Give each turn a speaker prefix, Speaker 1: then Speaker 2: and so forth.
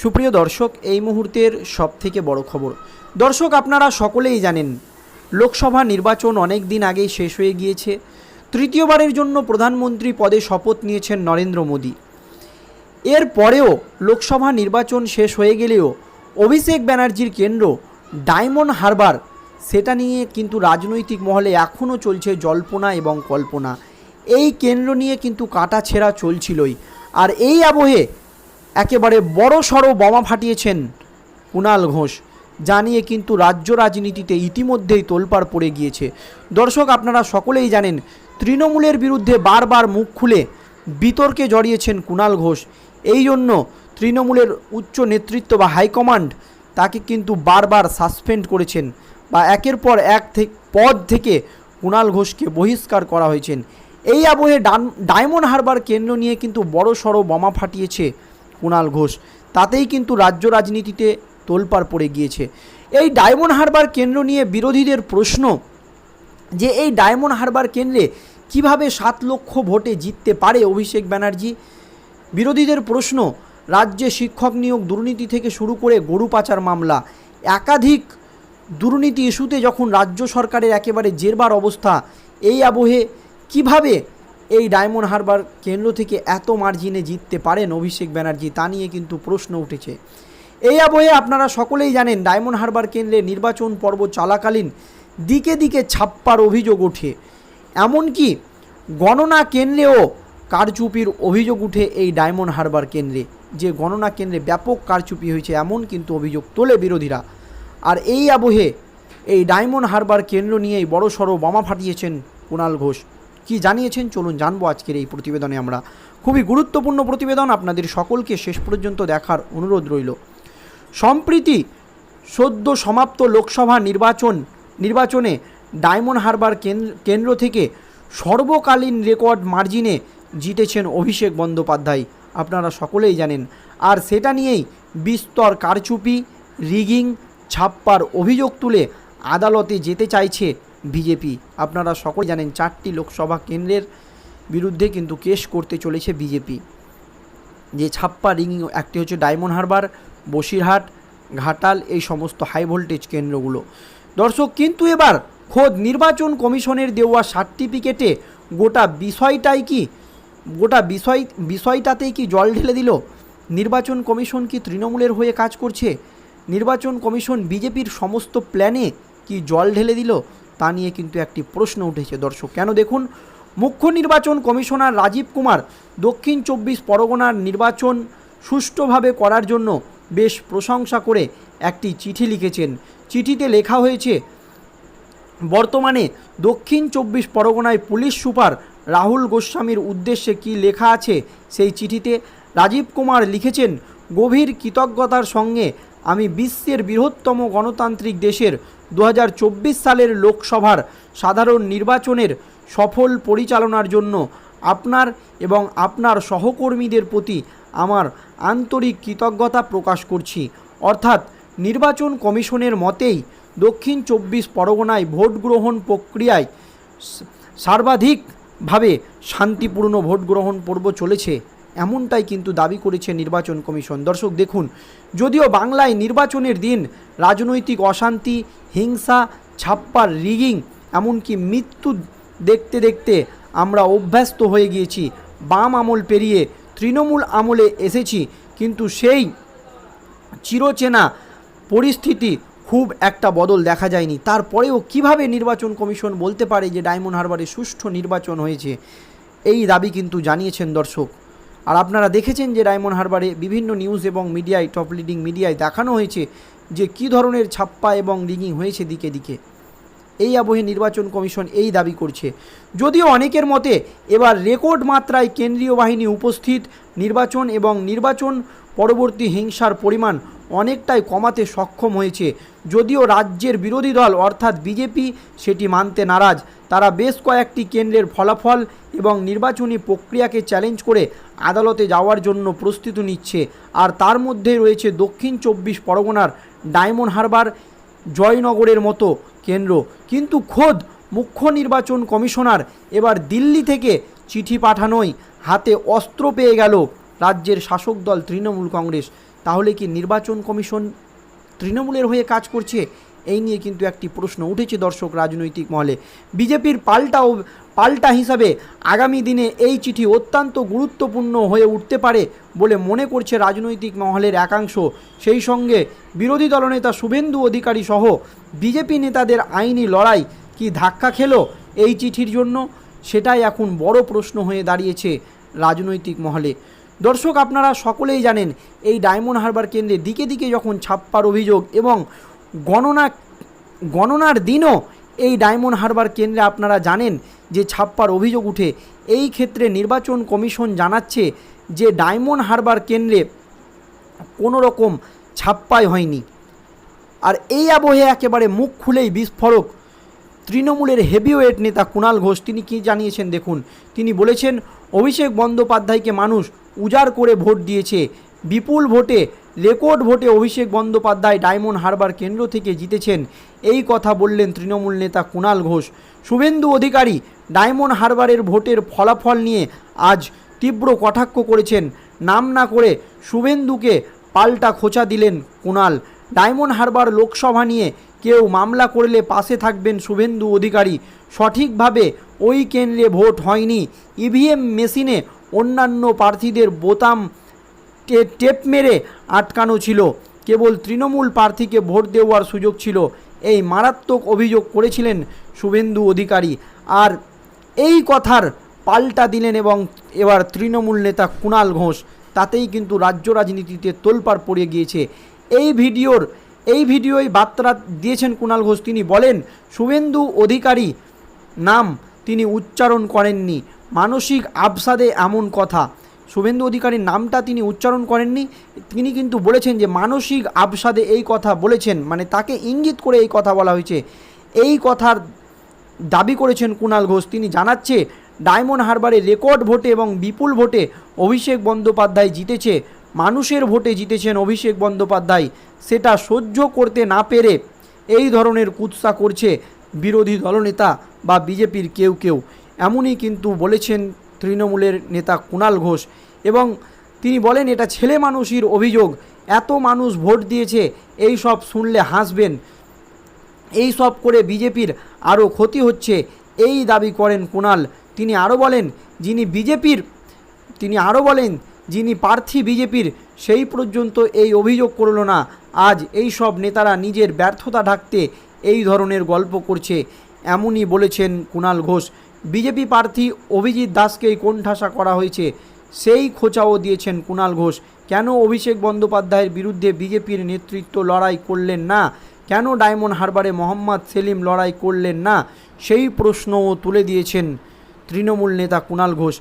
Speaker 1: সুপ্রিয় দর্শক, এই মুহূর্তের সবথেকে বড় খবর। দর্শক, আপনারা সকলেই জানেন, লোকসভা নির্বাচন অনেক দিন আগেই শেষ হয়ে গিয়েছে। তৃতীয়বারের জন্য প্রধানমন্ত্রী পদে শপথ নিয়েছেন নরেন্দ্র মোদী। এর পরেও লোকসভা নির্বাচন শেষ হয়ে গেলেও অভিষেক ব্যানার্জির কেন্দ্র ডায়মন্ড হারবার, সেটা নিয়ে কিন্তু রাজনৈতিক মহলে এখনও চলছে জল্পনা এবং কল্পনা। এই কেন্দ্র নিয়ে কিন্তু কাটা ছেঁড়া চলছিলই। আর এই আবহে একেবারে বড় সড়ো বোমা ফাটিয়েছেন কুণাল ঘোষ জানিয়ে কিন্তু রাজ্য রাজনীতিতে ইতিমধ্যেই তোলপাড় পড়ে গিয়েছে। দর্শক, আপনারা সকলেই জানেন, তৃণমূলের বিরুদ্ধে বারবার মুখ খুলে বিতর্কে জড়িয়েছেন কুণাল ঘোষ। এই জন্য তৃণমূলের উচ্চ নেতৃত্ব বা হাইকমান্ড তাকে কিন্তু বারবার সাসপেন্ড করেছেন বা একের পর এক পদ থেকে কুণাল ঘোষকে বহিষ্কার করা হয়েছেন। এই আবহে ডান, ডায়মন্ড হারবার কেন্দ্র নিয়ে কিন্তু বড় সড়ো বোমা ফাটিয়েছে কুণাল ঘোষ। তাতেই কিন্তু রাজ্য রাজনীতিতে তোলপাড় পড়ে গিয়েছে। এই ডায়মন্ড হারবার কেন্দ্র নিয়ে বিরোধীদের প্রশ্ন যে এই ডায়মন্ড হারবার কেন্দ্রে কীভাবে সাত লক্ষ ভোটে জিততে পারে অভিষেক ব্যানার্জি? বিরোধীদের প্রশ্ন, রাজ্যে শিক্ষক নিয়োগ দুর্নীতি থেকে শুরু করে গরু পাচার মামলা, একাধিক দুর্নীতি ইস্যুতে যখন রাজ্য সরকারের একেবারে জেরবার অবস্থা, এই আবহে কীভাবে এই ডায়মন্ড হারবার কেন্দ্র থেকে এত মার্জিনে জিততে পারেন অভিষেক ব্যানার্জি তা নিয়ে কিন্তু প্রশ্ন উঠেছে। এই আবহে আপনারা সকলেই জানেন ডায়মন্ড হারবার কেন্দ্রে নির্বাচন পর্ব চলাকালীন দিকে দিকে ছাপ্পার অভিযোগ ওঠে। এমনকি গণনা কেন্দ্রেও কারচুপির অভিযোগ উঠে এই ডায়মন্ড হারবার কেন্দ্রে। যে গণনা কেন্দ্রে ব্যাপক কারচুপি হয়েছে এমন কিন্তু অভিযোগ তোলে বিরোধীরা। আর এই আবহে এই ডায়মন্ড হারবার কেন্দ্র নিয়েই বড়সড় বোমা ফাটিয়েছেন কুণাল ঘোষ। কি জানিয়েছেন? চলুন জানব আজকের এই প্রতিবেদনে আমরা। খুবই গুরুত্বপূর্ণ প্রতিবেদন আপনাদের সকলকে শেষ পর্যন্ত দেখার অনুরোধ রইল। সম্প্রীতি সদ্য সমাপ্ত লোকসভা নির্বাচন, নির্বাচনে ডায়মন্ড হারবার কেন্দ্র থেকে সর্বকালীন রেকর্ড মার্জিনে জিতেছেন অভিষেক বন্দ্যোপাধ্যায়। আপনারা সকলেই জানেন। আর সেটা নিয়েই বিস্তর কারচুপি, রিগিং, ছাপ্পার অভিযোগ তুলে আদালতে যেতে চাইছে বিজেপি। আপনারা সকলে জানেন চারটি লোকসভা কেন্দ্রের বিরুদ্ধে কিন্তু কেস করতে চলেছে বিজেপি। যে ছাপ্পা রিং, একটি হচ্ছে ডায়মন্ড হারবার, বসিরহাট, ঘাটাল, এই সমস্ত হাই ভোল্টেজ কেন্দ্রগুলো। দর্শক, কিন্তু এবার খোদ নির্বাচন কমিশনের দেওয়া সার্টিফিকেটে গোটা বিষয়টাই কি, গোটা বিষয়, বিষয়টাতেই কি জল ঢেলে দিল? নির্বাচন কমিশন কি তৃণমূলের হয়ে কাজ করছে? নির্বাচন কমিশন বিজেপির সমস্ত প্ল্যানে কি জল ঢেলে দিল? তা নিয়ে কিন্তু একটি প্রশ্ন উঠেছে। দর্শক, কেন দেখুন? মুখ্য নির্বাচন কমিশনার রাজীব কুমার দক্ষিণ চব্বিশ পরগনার নির্বাচন সুষ্ঠুভাবে করার জন্য বেশ প্রশংসা করে একটি চিঠি লিখেছেন। চিঠিতে লেখা হয়েছে, বর্তমানে দক্ষিণ চব্বিশ পরগনায় পুলিশ সুপার রাহুল গোস্বামীর উদ্দেশ্যে কি লেখা আছে সেই চিঠিতে রাজীব কুমার লিখেছেন, গভীর কৃতজ্ঞতার সঙ্গে আমি বিশ্বের বৃহত্তম গণতান্ত্রিক দেশের দু হাজার চব্বিশ সালের লোকসভার সাধারণ নির্বাচনের সফল পরিচালনার জন্য আপনার এবং আপনার সহকর্মীদের প্রতি আমার আন্তরিক কৃতজ্ঞতা প্রকাশ করছি। অর্থাৎ নির্বাচন কমিশনের মতেই দক্ষিণ চব্বিশ পরগনায় ভোট গ্রহণ প্রক্রিয়ায় সর্বাধিকভাবে শান্তিপূর্ণ ভোট গ্রহণ পর্ব চলেছে। এমনটাই কিন্তু দাবি করেছে নির্বাচন কমিশন। দর্শক, দেখুন, যদিও বাংলায় নির্বাচনের দিন রাজনৈতিক অশান্তি, হিংসা, ছাপ্পার রিগিং, এমনকি মৃত্যু দেখতে দেখতে আমরা অভ্যস্ত হয়ে গিয়েছি, বাম আমল পেরিয়ে তৃণমূল আমলে এসেছি, কিন্তু সেই চিরচেনা পরিস্থিতি খুব একটা বদল দেখা যায়নি। তারপরেও কীভাবে নির্বাচন কমিশন বলতে পারে যে ডায়মন্ড হারবারে সুষ্ঠু নির্বাচন হয়েছে, এই দাবি কিন্তু জানিয়েছেন দর্শক। আর আপনারা দেখেছেন যে ডায়মন্ড হারবারে বিভিন্ন নিউজ এবং মিডিয়ায় টপ লিডিং মিডিয়ায় দেখানো হয়েছে যে কি ধরনের ছাপ্পা এবং রিগিং হয়েছে দিকে দিকে। এই আবহে নির্বাচন কমিশন এই দাবি করছে। যদিও অনেকের মতে এবার রেকর্ড মাত্রায় কেন্দ্রীয় বাহিনী উপস্থিত, নির্বাচন এবং নির্বাচন পরবর্তী হিংসার পরিমাণ অনেকটাই কমাতে সক্ষম হয়েছে। যদিও রাজ্যের বিরোধী দল অর্থাৎ বিজেপি সেটি মানতে নারাজ। তারা বেশ কয়েকটি কেন্দ্রের ফলাফল এবং নির্বাচনী প্রক্রিয়াকে চ্যালেঞ্জ করে আদালতে যাওয়ার জন্য প্রস্তুতি নিচ্ছে। আর তার মধ্যে রয়েছে দক্ষিণ চব্বিশ পরগনার ডায়মন্ড হারবার, জয়নগরের মতো কেন্দ্র। কিন্তু খোদ মুখ্য নির্বাচন কমিশনার এবার দিল্লি থেকে চিঠি পাঠানোই হাতে অস্ত্র পেয়ে গেল রাজ্যের শাসক দল তৃণমূল কংগ্রেস। তাহলে কি নির্বাচন কমিশন তৃণমূলের হয়ে কাজ করছে? এই নিয়ে কিন্তু একটি প্রশ্ন উঠেছে দর্শক রাজনৈতিক মহলে। বিজেপির পাল্টা পাল্টা হিসাবে আগামী দিনে এই চিঠি অত্যন্ত গুরুত্বপূর্ণ হয়ে উঠতে পারে বলে মনে করছে রাজনৈতিক মহলের একাংশ। সেই সঙ্গে বিরোধী দলনেতা শুভেন্দু অধিকারী সহ বিজেপি নেতাদের আইনি লড়াই কি ধাক্কা খেলো এই চিঠির জন্য? সেটাই এখন বড় প্রশ্ন হয়ে দাঁড়িয়েছে রাজনৈতিক মহলে। দর্শক, আপনারা সকলেই জানেন, এই ডায়মন্ড হারবার কেন্দ্রে দিকে দিকে যখন ছাপ্পার অভিযোগ এবং গণনা, গণনার দিনও এই ডায়মন্ড হারবার কেন্দ্রে আপনারা জানেন যে ছাপ্পার অভিযোগ উঠে, এই ক্ষেত্রে নির্বাচন কমিশন জানাচ্ছে যে ডায়মন্ড হারবার কেন্দ্রে কোনো রকম ছাপ্পাই হয়নি। আর এই আবহে একেবারে মুখ খুলেই বিস্ফোরক তৃণমূলের হেভিওয়েট নেতা কুণাল ঘোষ। তিনি কী জানিয়েছেন দেখুন, তিনি বলেছেন, অভিষেক বন্দ্যোপাধ্যায়কে মানুষ উজাড় করে ভোট দিয়েছে। বিপুল ভোটে, রেকর্ড ভোটে অভিষেক বন্দ্যোপাধ্যায় ডায়মন্ড হারবার কেন্দ্র থেকে জিতেছেন। এই কথা বললেন তৃণমূল নেতা কুণাল ঘোষ। শুভেন্দু অধিকারী ডায়মন্ড হারবারের ভোটের ফলাফল নিয়ে আজ তীব্র কটাক্ষ করেছেন। নাম না করে শুভেন্দুকে পাল্টা খোঁচা দিলেন কুণাল। ডায়মন্ড হারবার লোকসভা নিয়ে কেউ মামলা করলে পাশে থাকবেন শুভেন্দু অধিকারী। সঠিকভাবে ওই কেন্দ্রে ভোট হয়নি। ইভিএম মেশিনে অন্যান্য প্রার্থীদের বোতাম টেপ মেরে আটকানো ছিল। কেবল তৃণমূল প্রার্থীকে ভোট দেওয়ার সুযোগ ছিল। এই মারাত্মক অভিযোগ করেছিলেন শুভেন্দু অধিকারী। আর এই কথার পাল্টা দিলেন এবং এবার তৃণমূল নেতা কুণাল ঘোষ। তাতেই কিন্তু রাজ্য রাজনীতিতে তোলপাড় পড়ে গিয়েছে। এই ভিডিওর, এই ভিডিওয় বার্তা দিয়েছেন কুণাল ঘোষ। তিনি বলেন, শুভেন্দু অধিকারী নাম তিনি উচ্চারণ করেননি। মানসিক আবসাদে এমন কথা। শুভেন্দু অধিকারীর নামটা তিনি উচ্চারণ করেননি। তিনি কিন্তু বলেছেন যে, মানসিক আবসাদে এই কথা বলেছেন মানে তাকে ইঙ্গিত করে এই কথা বলা হয়েছে। এই কথার দাবি করেছেন কুণাল ঘোষ। তিনি জানাচ্ছে, ডায়মন্ড হারবারে রেকর্ড ভোটে এবং বিপুল ভোটে অভিষেক বন্দ্যোপাধ্যায় জিতেছে। মানুষের ভোটে জিতেছেন অভিষেক বন্দ্যোপাধ্যায়। সেটা সহ্য করতে না পেরে এই ধরনের কুৎসা করছে বিরোধী দলনেতা বা বিজেপির কেউ কেউ। এমনই কিন্তু বলেছেন তৃণমূলের নেতা কুণাল ঘোষ। এবং তিনি বলেন, এটা ছেলে মানুষের অভিযোগ। এত মানুষ ভোট দিয়েছে, এই সব শুনলে হাসবেন। এই সব করে বিজেপির আরও ক্ষতি হচ্ছে, এই দাবি করেন কুণাল। তিনি আরও বলেন, যিনি বিজেপির, তিনি আরও বলেন, যিনি প্রার্থী বিজেপির, সেই পর্যন্ত এই অভিযোগ করল না। আজ এই সব নেতারা নিজের ব্যর্থতা ঢাকতে এই ধরনের গল্প করছে। এমনই বলেছেন কুণাল ঘোষ। বিজেপি প্রার্থী অভিজিৎ দাসকেই কোণঠাসা করা হয়েছে। সেই খোঁচাও দিয়েছেন কুণাল ঘোষ। কেন অভিষেক বন্দ্যোপাধ্যায়ের বিরুদ্ধে বিজেপির নেতৃত্ব লড়াই করলেন না? কেন ডায়মন্ড হারবারে মোহাম্মদ সেলিম লড়াই করলেন না? সেই প্রশ্নও তুলে দিয়েছেন তৃণমূল নেতা কুণাল ঘোষ।